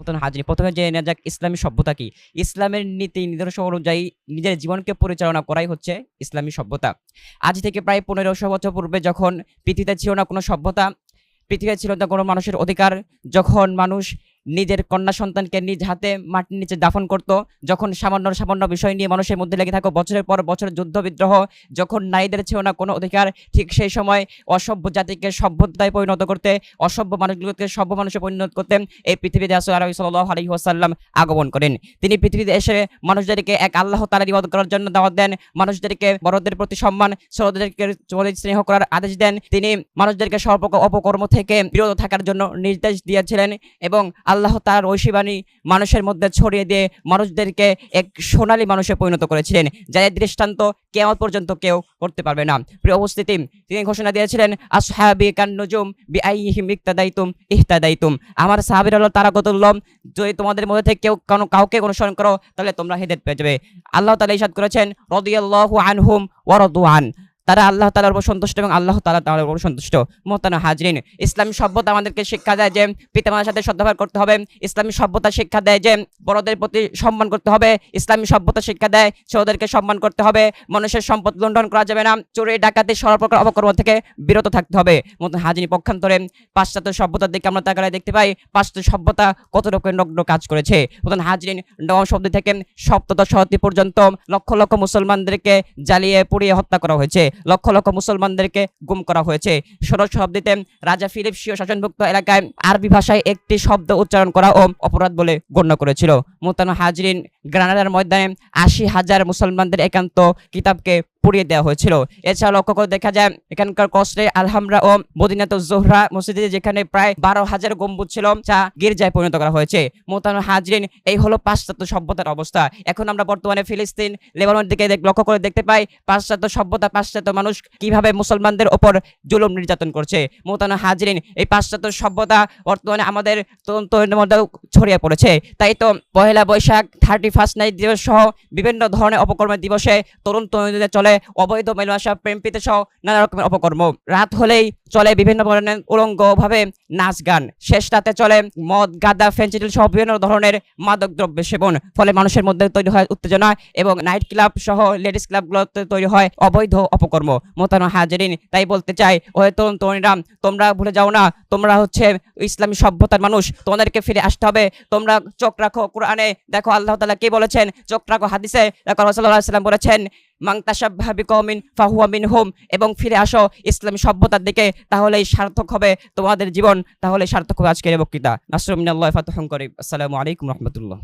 নতুন হাজির। প্রথমে জেনে নেওয়া যাক ইসলামী সভ্যতা কি? ইসলামের নীতি নির্দেশ অনুযায়ী নিজের জীবনকে পরিচালনা করাই হচ্ছে ইসলামী সভ্যতা। আজ থেকে প্রায় পনেরোশো বছর পূর্বে যখন পৃথিবীতে ছিল না কোনো সভ্যতা, পৃথিবীতে ছিল না কোনো মানুষের অধিকার, যখন মানুষ নিজের কন্যা সন্তানকে নিজ হাতে মাটির নিচে দাফন করত। যখন সামান্য সামান্য বিষয় নিয়ে মানুষের মধ্যে লেগে থাকো, বছরের পর বছর যুদ্ধ বিদ্রোহ, যখন নারীদের ছিল না কোনো অধিকার, ঠিক সেই সময় অসভ্য জাতিকে সভ্যতায় পরিণত করতে, অসভ্য মানুষগুলোকে সভ্য মানুষে পরিণত করতে এই পৃথিবীতে আসল আলী সাল্লাহ আলী আগমন করেন। তিনি পৃথিবীতে এসে মানুষদেরকে এক আল্লাহ তালার ইবাদ করার জন্য দাওয়াত দেন, মানুষদেরকে বড়দের প্রতি সম্মান, ছোটদেরকে স্নেহ করার আদেশ দেন। তিনি মানুষদেরকে সর্বক, অপকর্ম থেকে বিরত থাকার জন্য নির্দেশ দিয়েছিলেন এবং আল্লাহ তার ঐশীবাণী মানুষের মধ্যে ছড়িয়ে দিয়ে মানুষদেরকে এক সোনালী মানুষে পরিণত করেছিলেন যাদের দৃষ্টান্ত কেমন পর্যন্ত কেউ করতে পারবে না। প্রিয় উপস্থিতি, তিনি ঘোষণা দিয়েছিলেন আসহাবি কান্নজুম বি আইহিম ইক্তাদাইতুম ইহতাদাইতুম। আমার সাহাবীর হলো তারা কতুল্লম যদি তোমাদের মধ্যে থেকে কেউ কোনো, কাউকে অনুসরণ করো, তাহলে তোমরা হেদায়েত পেয়ে যাবে। আল্লাহ তাআলা ইরশাদ করেছেন, রাদিয়াল্লাহু আনহুম ওয়া রাদু আন। তারা আল্লাহ তালার উপর সন্তুষ্ট এবং আল্লাহ তালা তার উপর সন্তুষ্ট। মোহতানা হাজরিন, ইসলামী সভ্যতা আমাদেরকে শিক্ষা দেয় যে পিতামাতার সাথে সদ্ব্যবহার করতে হবে, ইসলামী সভ্যতা শিক্ষা দেয় যে বড়দের প্রতি সম্মান করতে হবে, ইসলামী সভ্যতা শিক্ষা দেয় ছোটদেরকে সম্মান করতে হবে মানুষের সম্পদ লুণ্ঠন করা যাবে না, চোরে, ডাকাতি সর্বপ্রকার অপকর্ম থেকে বিরত থাকতে হবে। মতো হাজিনী পক্ষান্তরে পাশ্চাত্য সভ্যতার দিকে আমরা তাকালে দেখতে পাই পাশ্চাত্য সভ্যতা কত রকমের নগ্ন কাজ করেছে। মতন হাজরিন, নবম শব্দ থেকে সপ্তদশ শতাব্দী পর্যন্ত লক্ষ লক্ষ মুসলমানদেরকে জ্বালিয়ে পুড়িয়ে হত্যা করা হয়েছে। লক্ষ লক্ষ মুসলমানদেরকে গুম করা হয়েছে। ষোলো শতাব্দীতে রাজা ফিলিপ সিও শাসনভুক্ত এলাকায় আরবি ভাষায় একটি শব্দ উচ্চারণ করা ও অপরাধ বলে গণ্য করেছিল। মোতানো হাজরিন গ্রানাডার ময়দানে আশি হাজার মুসলমানদের একান্ত কিতাবকে পুড়িয়ে দেওয়া হয়েছিল। এছাড়া লক্ষ্য করে দেখা যায়, এখানকার কষ্টে আলহামরা ও মদিনাত জোহরা মসজিদে যেখানে প্রায় বারো হাজার গম্বুজ ছিল, যা গির্জায় পরিণত করা হয়েছে। মোতানো হাজরিন, এই হলো পাশ্চাত্য সভ্যতার অবস্থা। এখন আমরা বর্তমানে ফিলিস্তিন, লেবাননের দিকে লক্ষ্য করে দেখতে পাই, পাশ্চাত্য সভ্যতা, পাশ্চাত্য মানুষ কীভাবে মুসলমানদের ওপর জুলুম নির্যাতন করছে। মোতানো হাজরিন, এই পাশ্চাত্য সভ্যতা বর্তমানে আমাদের তরুণের মধ্যেও ছড়িয়ে পড়েছে। তাই তো Pohela Boishakh thirty first night দিবস সহ বিভিন্ন ধরনের অপকর্মের দিবসে তরুণ তরুণীদের চলে অবৈধ মেলামেশা প্রেম প্রীতি সহ নানা রকমের অপকর্ম। রাত হলেই চলে বিভিন্ন ধরনের উলঙ্গ ভাবে নাচ গান। শেষ রাতে চলে মদ, গাদা ফেন্সিডিল সহ বিভিন্ন ধরনের মাদক দ্রব্য সেবন। ফলে মানুষের মধ্যে তৈরি হয় উত্তেজনা এবং নাইট ক্লাব সহ লেডিস ক্লাবগুলোতে তৈরি হয় অবৈধ অপকর্ম। মোতানো হাজারিন, তাই বলতে চাই, ওহে তরুণ তরুণীরা, তোমরা ভুলে যাও না, তোমরা হচ্ছে ইসলামী সভ্যতার মানুষ, তোমাদেরকে ফিরে আসতে হবে। তোমরা চোখ রাখো কোরআনে। দেখো আল্লাহ তালা কি বলেছেন? চোখ রাখো হাদিসে। দেখো রাসূলুল্লাহ সাল্লাম বলেছেন মাং কমিন ফাহুয়া মিন হোম এবং ফিরে আসো ইসলাম সভ্যতার দিকে, তাহলেই সার্থক হবে তোমাদের জীবন তাহলে সার্থক হবে আজকের বক্তৃতা। নাসরুমিনাল্লাহ ফাতহ করিম। আসসালামু আলাইকুম রহমতুল্লাহ।